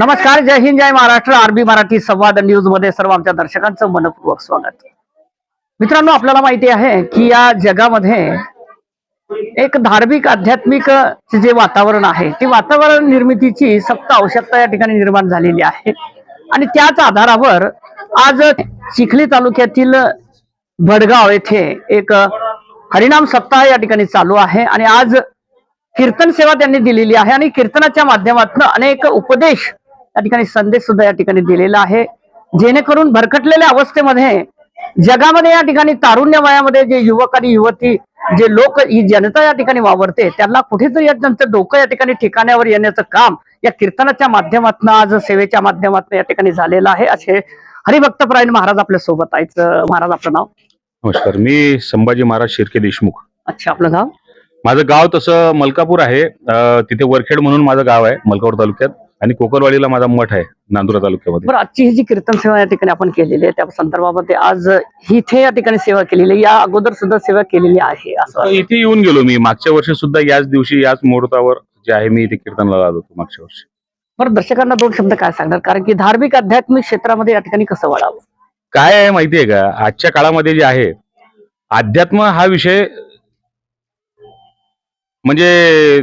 नमस्कार जय हिंद जय महाराष्ट्र. आरबी मराठी संवाद न्यूजमध्ये सर्व आमच्या दर्शकांचं मनपूर्वक स्वागत. मित्रांनो आपल्याला माहिती आहे की या जगामध्ये एक धार्मिक आध्यात्मिक जे वातावरण आहे ते वातावरण निर्मितीची सक्त आवश्यकता या ठिकाणी निर्माण झालेली आहे. आणि त्याच आधारावर आज चिखली तालुक्यातील भडगाव येथे एक हरिनाम सप्ताह या ठिकाणी चालू आहे आणि आज कीर्तन सेवा त्यांनी दिलेली आहे आणि कीर्तनाच्या माध्यमातून अनेक उपदेश या ठिकाणी संदेश सुद्धा या ठिकाणी दिलेला आहे. जेणेकरून भरकटलेल्या अवस्थेमध्ये जगामध्ये या ठिकाणी तारुण्य वयामध्ये जे युवक आणि युवती जे लोक ही जनता या ठिकाणी वावरते त्यांना कुठेतरी त्यांचं डोकं या ठिकाणी ठिकाण्यावर येण्याचं काम या कीर्तनाच्या माध्यमातून आज सेवेच्या माध्यमातून या ठिकाणी झालेलं आहे. असे हरिभक्तप्रायण महाराज आपल्यासोबत आहेत महाराज आपलं नाव? नमस्कार मी संभाजी महाराज शिर्के देशमुख. अच्छा आपलं गाव? माझं गाव तसं मलकापूर आहे. अं, तिथे वरखेड म्हणून माझं गाव आहे मलकापूर तालुक्यात. आणि कोकरवाडीला माझा मठ आहे नांदुरा तालुक्यामध्ये. बरं आजची ही जी कीर्तन सेवा या ठिकाणी आपण केलेली आहे त्या संदर्भामध्ये आज इथे या ठिकाणी सेवा केलेली आहे या अगोदर सुद्धा सेवा केलेली आहे असं तर इथे येऊन गेलो मी. मागच्या वर्षी सुद्धा याच दिवशी याच मुहूर्तावर जे आहे मी इथे कीर्तनला आलो होतो मागच्या वर्षी. बरं दर्शकांना दोन शब्द काय सांगणार? कारण की धार्मिक आध्यात्मिक क्षेत्रामध्ये या ठिकाणी कसं वाढावं काय आहे माहितीये का? आजच्या काळामध्ये जे आहे अध्यात्म हा विषय म्हणजे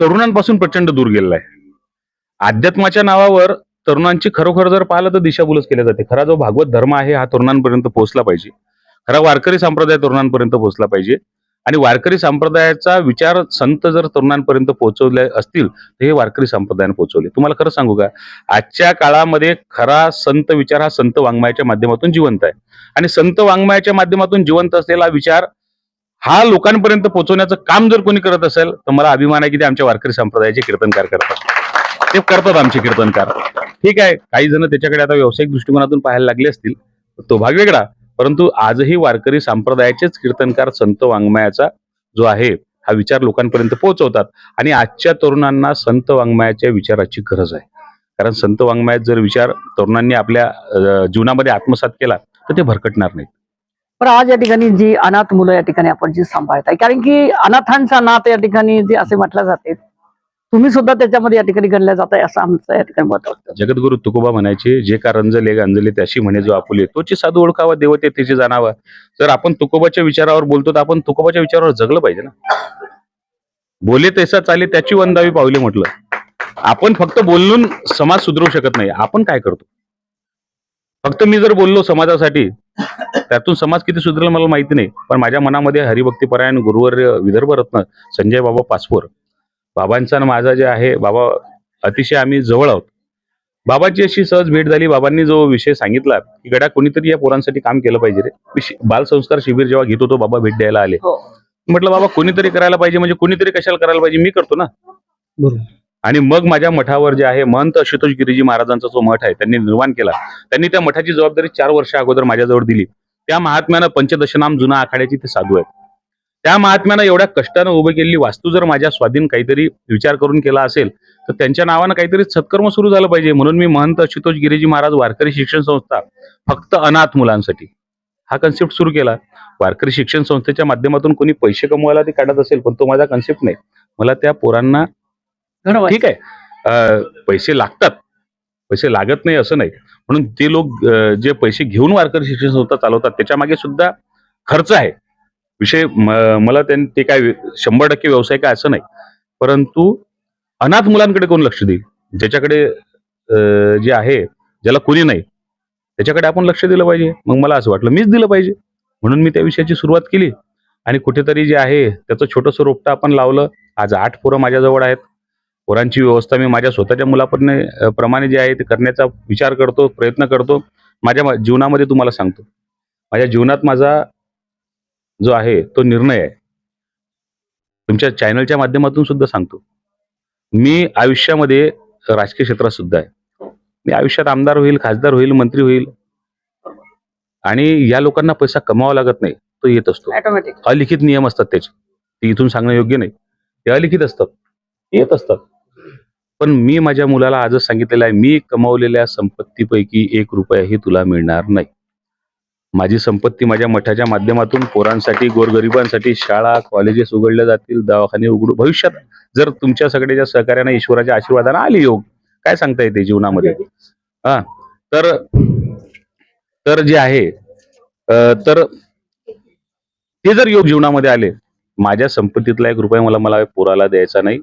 तरुणांपासून प्रचंड दूर गेलेला आहे. अध्यात्माच्या नावावर तरुणांची खरोखर जर पाहिलं तर दिशाभूलच केल्या जाते. खरा जो भागवत धर्म आहे हा तरुणांपर्यंत पोहोचला पाहिजे. खरा वारकरी संप्रदाय तरुणांपर्यंत पोहोचला पाहिजे. आणि वारकरी संप्रदायाचा विचार संत जर तरुणांपर्यंत पोहोचवले असतील तर हे वारकरी संप्रदायाने पोहोचवले. तुम्हाला खरं सांगू का? आजच्या काळामध्ये खरा संत विचार हा संत वाङ्मयाच्या माध्यमातून जिवंत आहे. आणि संत वाङ्मयाच्या माध्यमातून जिवंत असलेला विचार हा लोकांपर्यंत पोहोचवण्याचं काम जर कोणी करत असेल तर मला अभिमान आहे की ते आमच्या वारकरी संप्रदायाचे कीर्तनकार करतात. ते करतात आमचे कीर्तनकार. ठीक आहे काही जण त्याच्याकडे आता व्यावसायिक दृष्टिकोनातून पाहायला लागले असतील तो भाग वेगळा. परंतु आजही वारकरी संप्रदायाचेच कीर्तनकार संत वाङ्मयाचा जो आहे हा विचार लोकांपर्यंत पोहोचवतात. आणि आजच्या तरुणांना संत वाङ्मयाच्या विचाराची गरज आहे. कारण संत वाङ्मयात जर विचार तरुणांनी आपल्या जीवनामध्ये आत्मसात केला तर ते भरकटणार नाहीत. पण आज या ठिकाणी जी अनाथ मुलं या ठिकाणी आपण जी सांभाळत आहे कारण की अनाथांचा नाथ या ठिकाणी जे असे म्हटलं जाते तुम्ही सुद्धा त्याच्यामध्ये या ठिकाणी गणल्या जात आहे असं आमचं या ठिकाणी मत वाटतं जगद्गुरु तुकोबा म्हणायचे जे का रंजले गांजले त्याशी म्हणे जो आपुले तोची साधू ओळखावा देवते तिचे जाणावा. जर आपण तुकोबाच्या विचारावर बोलतो तर आपण तुकोबाच्या विचारावर जगलं पाहिजे ना. बोले तैसा चाले त्याची वंदावी पावले म्हटलं. आपण फक्त बोलून समाज सुधरवू शकत नाही आपण काय करतो? फक्त मी जर बोललो समाजासाठी त्यातून समाज किती सुधरेल मला माहिती नाही. पण माझ्या मनामध्ये हरिभक्तीपरायण गुरुवर्य विदर्भ रत्न संजय बाबा पासपोर बाबांचा आणि माझा जे आहे बाबा अतिशय आम्ही जवळ आहोत. बाबाची अशी सहज भेट झाली बाबांनी जो विषय सांगितला की गड्या कोणीतरी या पोरांसाठी काम केलं पाहिजे रे. बालसंस्कार शिबिर जेव्हा घेत होतो बाबा भेट द्यायला आले. हो. म्हटलं बाबा कोणीतरी करायला पाहिजे म्हणजे कोणीतरी कशाला करायला पाहिजे मी करतो ना. बरोबर. आणि मग माझ्या मठावर जे आहे महंत आशुतोष गिरीजी महाराजांचा जो मठ आहे त्यांनी निर्माण केला. त्यांनी त्या मठाची जबाबदारी चार वर्ष अगोदर माझ्याजवळ दिली. त्या महात्म्यानं पंचदशनाम जुना आखाड्याची ते साधू आहेत. त्या महात्म्यानं एवढ्या कष्टानं उभी केलेली वास्तू जर माझ्या स्वाधीन काहीतरी विचार करून केला असेल तर त्यांच्या नावानं काहीतरी सत्कर्म सुरू झालं पाहिजे. म्हणून मी महंत आशुतोष गिरीजी महाराज वारकरी शिक्षण संस्था फक्त अनाथ मुलांसाठी हा कन्सेप्ट सुरू केला. वारकरी शिक्षण संस्थेच्या माध्यमातून कोणी पैसे कमवायला ते काढत असेल पण तो माझा कन्सेप्ट नाही. मला त्या पोरांना ठीक आहे. पैसे लागतात. पैसे लागत नाही असं नाही. म्हणून ते लोक जे पैसे घेऊन वारकरी शिक्षण संस्था चालवतात त्याच्यामागे सुद्धा खर्च आहे. विषय म- मला त्यां- ते काय शंभर टक्के व्यावसायिक आहे असं नाही. परंतु अनाथ मुलांकडे कोण लक्ष देईल? ज्याच्याकडे जे आहे ज्याला कोणी नाही त्याच्याकडे आपण लक्ष दिलं पाहिजे. मग मला असं वाटलं मीच दिलं पाहिजे. म्हणून मी त्या विषयाची सुरुवात केली. आणि कुठेतरी जे आहे त्याचं छोटंसं रोपटं आपण लावलं. आज आठ पोरं माझ्याजवळ आहेत. पोरांची व्यवस्था मी माझ्या स्वतःच्या मुलाप्रमाणे प्रमाणे जे आहे ते करण्याचा विचार करतो प्रयत्न करतो. माझ्या जीवनामध्ये तुम्हाला सांगतो. माझ्या जीवनात माझा जो आहे तो निर्णय आहे. तुमच्या चॅनलच्या माध्यमातून सुद्धा सांगतो. मी आयुष्यामध्ये राजकीय क्षेत्रात सुद्धा आहे. मी आयुष्यात आमदार होईल खासदार होईल मंत्री होईल. आणि या लोकांना पैसा कमावा लागत नाही तो येत असतो. अलिखित नियम असतात त्याचे. ते इथून सांगणं योग्य नाही. ते अलिखित असतात. येत असतात. पण मी माझ्या मुलाला आजच सांगितलेलं आहे मी कमावलेल्या संपत्तीपैकी एक रुपयाही तुला मिळणार नाही. माझी संपत्ती माझ्या मठाच्या माध्यमातून पोरांसाठी गोरगरिबांसाठी शाळा कॉलेजेस उघडल्या जातील दवाखाने उघडू. भविष्यात जर तुमच्या सगळ्याच्या सहकार्याने ईश्वराच्या आशीर्वादाने आले योग काय सांगता येते जीवनामध्ये? हा तर तर जे आहे तर ते जर योग जीवनामध्ये आले माझ्या संपत्तीतला एक रुपया मला मला पोराला द्यायचा नाही.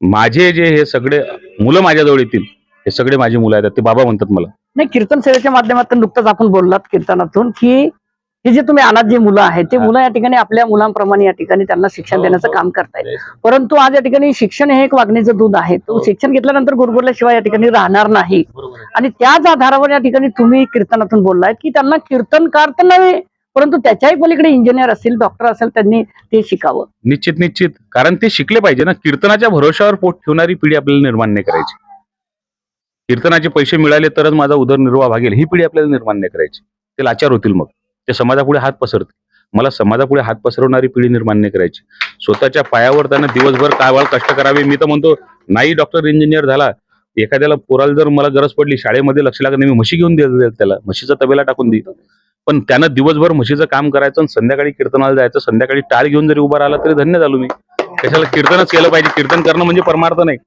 माझे जे हे सगळे मुलं माझ्याजवळ येतील हे सगळे माझी मुलं आहेत. ते बाबा म्हणतात मला. नाही कीर्तन सेवेच्या माध्यमातून नुकतंच आपण बोललात कीर्तनातून की हे जे तुम्ही अनाथ जी मुलं आहेत ते. मुलं या ठिकाणी आपल्या मुलांप्रमाणे या ठिकाणी त्यांना शिक्षण हो, देण्याचं हो. काम करतायत परंतु आज या ठिकाणी शिक्षण हे एक वागणीचं दूध आहे तो हो. शिक्षण घेतल्यानंतर गुरगुरल्याशिवाय या ठिकाणी राहणार नाही. आणि त्याच आधारावर या ठिकाणी तुम्ही कीर्तनातून बोललाय की त्यांना कीर्तनकार तर नव्हे परंतु त्याच्याही पलीकडे इंजिनियर असतील डॉक्टर असेल त्यांनी ते शिकावं निश्चित निश्चित कारण ते शिकले पाहिजे ना कीर्तनाच्या भरोशावर पोट ठेवणारी पिढी आपल्याला निर्माण नाही करायची कीर्तनाचे पैसे मिळाले तरच माझा उदरनिर्वाह भागेल. ही पिढी आपल्याला निर्माण नाही करायची. ते लाचार होतील मग. ते समाजापुढे हात पसरतील. मला समाजापुढे हात पसरवणारी पिढी निर्माण नाही करायची. स्वतःच्या पायावर त्यांना दिवसभर काळवाळ कष्ट करावे. मी तर म्हणतो नाही डॉक्टर इंजिनियर झाला. एखाद्याला पोराला जर मला गरज पडली शाळेमध्ये लक्ष लागत नाही मी म्हशी घेऊन देईल त्याला. म्हशीचा तबेला टाकून देईल. पण त्यानं दिवसभर म्हशीचं काम करायचं आणि संध्याकाळी कीर्तनाला जायचं. संध्याकाळी टाळ घेऊन जरी उभा राहिला तरी धन्य झालो मी. कशाला कीर्तनच केलं पाहिजे. कीर्तन करणं म्हणजे परमार्थ नाही.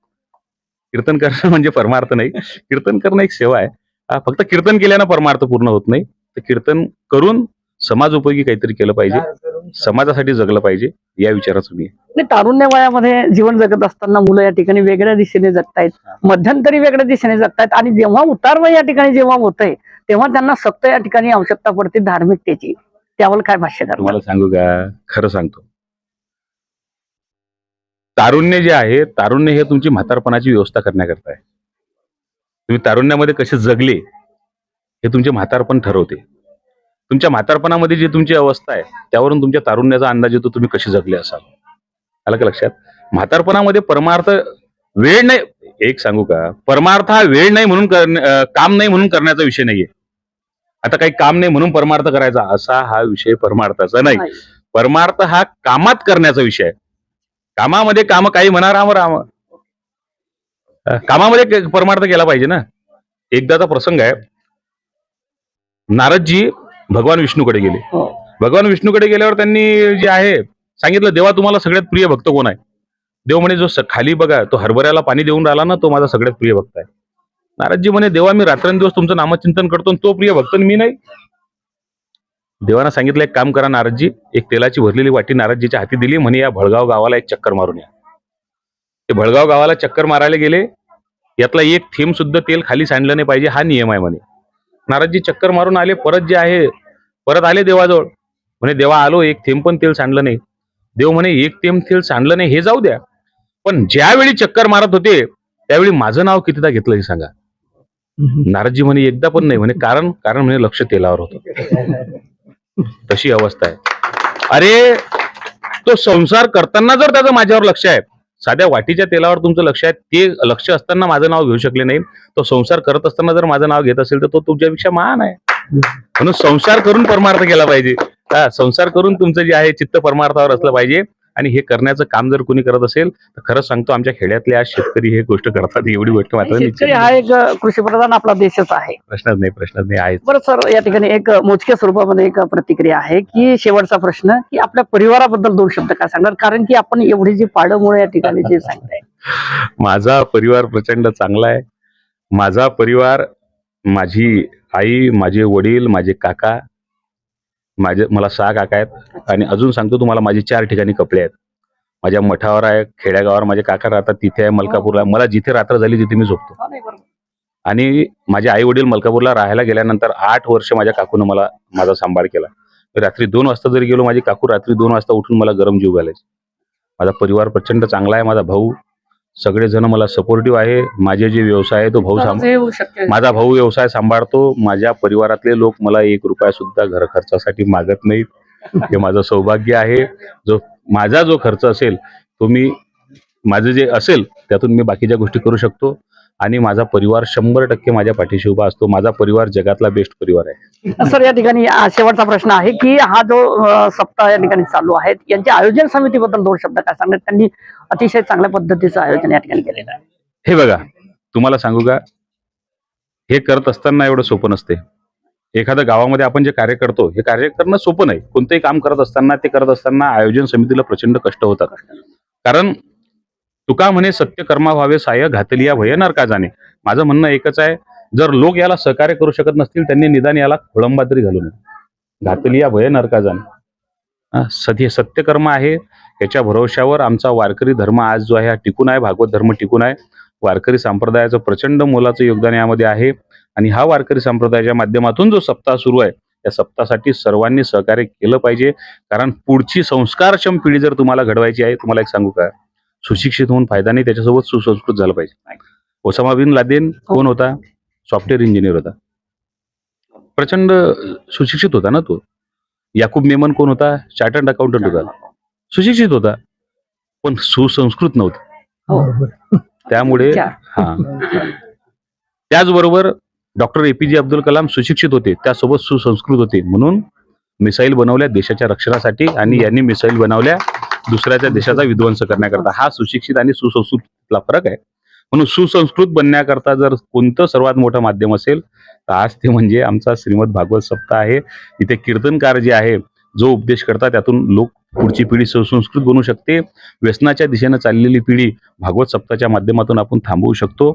कीर्तन करणं म्हणजे परमार्थ नाही. कीर्तन करणं एक सेवा आहे. फक्त कीर्तन केल्यानं परमार्थ पूर्ण होत नाही. तर कीर्तन करून समाज उपयोगी काहीतरी केलं पाहिजे. समाजासाठी जगलं पाहिजे या विचाराचं मी आहे. तारुण्य वयामध्ये जीवन जगत असताना मुलं या ठिकाणी वेगळ्या दिशेने जगतायत. मध्यंतरी वेगळ्या दिशेने जगतायत. आणि जेव्हा उतार या ठिकाणी जेव्हा होतंय तेव्हा त्यांना सक्त या ठिकाणी आवश्यकता पडते धार्मिकतेची. त्यावर काय भाष्य तुम्हाला सांगू का? खरं सांगतो. तारुण्य जे आहे तारुण्य हे तुमची म्हातारपणाची व्यवस्था करण्याकरता आहे. तुम्ही तारुण्यामध्ये कसे जगले हे तुमचे म्हातारपण ठरवते. तुमच्या म्हातारपणामध्ये जी तुमची अवस्था आहे त्यावरून तुमच्या तारुण्याचा अंदाज येतो तुम्ही कसे जगले असाल. आलं का लक्षात? म्हातारपणामध्ये परमार्थ वेळ नाही एक सांगू का? परमार्थ हा वेळ नाही म्हणून काम नाही म्हणून करण्याचा विषय नाहीये. आता काही काम नाही म्हणून परमार्थ करायचा असा हा विषय परमार्थाचा नाही. परमार्थ हा कामात करण्याचा विषय आहे. कामामध्ये काम काही म्हणा राम राम. कामामध्ये परमार्थ केला पाहिजे ना. एकदाचा प्रसंग आहे. नारदजी भगवान विष्णूकडे गेले. हो. भगवान विष्णूकडे गेल्यावर त्यांनी जे आहे सांगितलं देवा तुम्हाला सगळ्यात प्रिय भक्त कोण आहे? देव म्हणे जो खाली बघा तो हरभऱ्याला पाणी देऊन राहिला ना तो माझा सगळ्यात प्रिय भक्त आहे. नारदजी म्हणे देवा मी रात्रंदिवस तुमचं नामचिंतन करतो तो प्रिय भक्त मी नाही. देवानं सांगितलं एक काम करा नारदजी एक तेलाची भरलेली वाटी नारदजीच्या हाती दिली म्हणे या भळगाव गावाला एक चक्कर मारून या. ते भळगाव गावाला चक्कर मारायला गेले. यातला एक थेंब सुद्धा तेल खाली सांडलं नाही पाहिजे हा नियम आहे म्हणे. नारदजी चक्कर मारून आले परत जे आहे परत आले देवाजवळ. म्हणे देवा आलो एक थेंब पण तेल सांडलं नाही. देव म्हणे एक थेंब तेल सांडलं नाही हे जाऊ द्या. पण ज्यावेळी चक्कर मारत होते त्यावेळी माझं नाव कितीदा घेतलं हे सांगा. नारदजी म्हणे एकदा पण नाही. म्हणे कारण कारण म्हणे लक्ष तेलावर होतं. तशी अवस्था आहे. अरे तो संसार करताना जर त्याचं माझ्यावर लक्ष आहे साध्या वाटीच्या तेलावर तुमचं लक्ष आहे ते लक्ष असताना माझं नाव घेऊ शकले नाही तो संसार करत असताना जर माझं नाव घेत असेल तर तो तुमच्यापेक्षा महान आहे. म्हणून संसार करून परमार्थ केला पाहिजे. हा संसार करून तुमचं जे आहे चित्त परमार्थावर असलं पाहिजे. आणि हे करण्याचं काम जर कोणी करत असेल तर खरंच सांगतो आमच्या खेड्यातले आज शेतकरी हे गोष्ट करतात एवढी गोष्ट मात्र शेतकरी हा एक अ, कृषीप्रधान आपला देशच आहे. प्रश्नच नाही प्रश्नच नाही आहे बरं सर या ठिकाणी एक मोजक्या स्वरूपामध्ये एक प्रतिक्रिया आहे की शेवटचा प्रश्न की आपल्या परिवाराबद्दल दोन शब्द काय सांगणार? कारण की आपण एवढी जी पाडमुळे या ठिकाणी जे सांगताय. माझा परिवार प्रचंड चांगला आहे. माझा परिवार माझी आई माझे वडील माझे काका माझे मला सहा काका आहेत आणि अजून सांगतो तुम्हाला माझे चार ठिकाणी कपडे आहेत. माझ्या मठावर आहे खेड्यागावावर माझे काका राहतात तिथे आहे मलकापूरला. मला जिथे रात्र झाली तिथे मी झोपतो. आणि माझे आई वडील मलकापूरला राहायला गेल्यानंतर आठ वर्ष माझ्या काकूनं मला माझा सांभाळ केला. रात्री दोन वाजता जरी गेलो माझी काकू रात्री दोन वाजता उठून मला गरम जीव घालायची. माझा परिवार प्रचंड चांगला आहे माझा भाऊ सगळेजण मला सपोर्टिव्ह आहे. माझे जे व्यवसाय आहे तो भाऊ सांभाळ माझा भाऊ व्यवसाय सांभाळतो. माझ्या परिवारातले लोक मला एक रुपया सुद्धा घर खर्चासाठी मागत नाहीत. हे माझं सौभाग्य आहे. जो माझा जो खर्च असेल तो मी माझं जे असेल त्यातून मी बाकीच्या गोष्टी करू शकतो. आणि माझा परिवार शंभर टक्के माझ्या पाठीशी उभा असतो. माझा परिवार जगातला बेस्ट परिवार आहे. सर या ठिकाणी शेवटचा प्रश्न आहे की हा जो सप्ताह या ठिकाणी चालू आहे यांच्या आयोजन समितीबद्दल दोन शब्द काय सांगणार त्यांनी अतिशय चांगल्या पद्धतीचं आयोजन या ठिकाणी केलेलं आहे. हे बघा तुम्हाला सांगू का? हे करत असताना एवढं सोपं नसते. एखाद्या गावामध्ये आपण जे कार्य करतो हे कार्य करणं सोपं नाही. कोणतंही काम करत असताना ते करत असताना आयोजन समितीला प्रचंड कष्ट होतात. कारण तुका म्हणे सत्य कर्मा व्हावे साय घातलिया भय नरका जाणे. माझं म्हणणं एकच आहे जर लोक याला सहकार्य करू शकत नसतील त्यांनी निदान याला खोळंबा तरी घालू नये. घातलिया भय नरका जाणे. सध्या सत्य सत्यकर्म आहे याच्या भरोशावर आमचा वारकरी धर्म आज जो आहे हा टिकून आहे भागवत धर्म टिकून आहे. वारकरी संप्रदायाचं प्रचंड मोलाचं योगदान यामध्ये आहे. आणि हा वारकरी संप्रदायाच्या माध्यमातून जो सप्ताह सुरू आहे त्या सप्तासाठी सर्वांनी सहकार्य केलं पाहिजे. कारण पुढची संस्कारक्षम पिढी जर तुम्हाला घडवायची आहे तुम्हाला एक सांगू का? सुशिक्षित होऊन फायदा नाही त्याच्यासोबत सुसंस्कृत झालं पाहिजे. ओसामा बिन लादेन कोण होता? सॉफ्टवेअर इंजिनियर होता. प्रचंड सुशिक्षित होता ना तो? याकूब मेमन कोण होता? चार्टर्ड अकाउंटंट होता. सुशिक्षित होता पण सुसंस्कृत नव्हता. हो. त्यामुळे. हा. त्याचबरोबर डॉक्टर एपीजे अब्दुल कलाम सुशिक्षित होते त्यासोबत सुसंस्कृत होते. म्हणून मिसाईल बनवल्या देशाच्या रक्षणासाठी आणि यांनी मिसाईल बनवल्या दुसऱ्याच्या देशाचा विध्वंस करण्याकरता. हा सुशिक्षित आणि सुसंस्कृतला फरक आहे. म्हणून सुसंस्कृत बनण्याकरता जर कोणतं सर्वात मोठं माध्यम असेल तर आज ते म्हणजे आमचा श्रीमद भागवत सप्ताह आहे. इथे कीर्तनकार जे आहे जो उपदेश करतात त्यातून लोक पुढची पिढी सुसंस्कृत बनू शकते. व्यसनाच्या दिशेनं चाललेली पिढी भागवत सप्ताहाच्या माध्यमातून आपण थांबवू शकतो.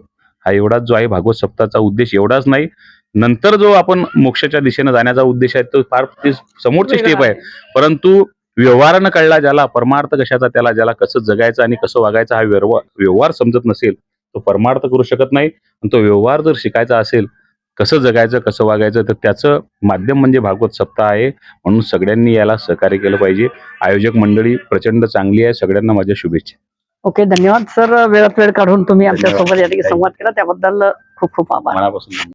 हा एवढाच जो आहे भागवत सप्ताहाचा उद्देश एवढाच नाही. नंतर जो आपण मोक्षाच्या दिशेनं जाण्याचा उद्देश आहे तो फार समोरची स्टेप आहे. परंतु व्यवहारानं कळला ज्याला परमार्थ कशाचा त्याला ज्याला कसं जगायचं आणि कसं वागायचं हा व्यवहार व्यवहार समजत नसेल तो परमार्थ करू शकत नाही. आणि तो व्यवहार जर शिकायचा असेल कसं जगायचं कसं वागायचं तर त्याचं माध्यम म्हणजे भागवत सप्ताह आहे. म्हणून सगळ्यांनी याला सहकार्य केलं पाहिजे. आयोजक मंडळी प्रचंड चांगली आहे. सगळ्यांना माझ्या शुभेच्छा. ओके धन्यवाद सर. वेळात वेळ काढून तुम्ही आमच्या धन्यवाद. सोबत या ठिकाणी संवाद केला. त्याबद्दल खूप खूप आभार. मनापासून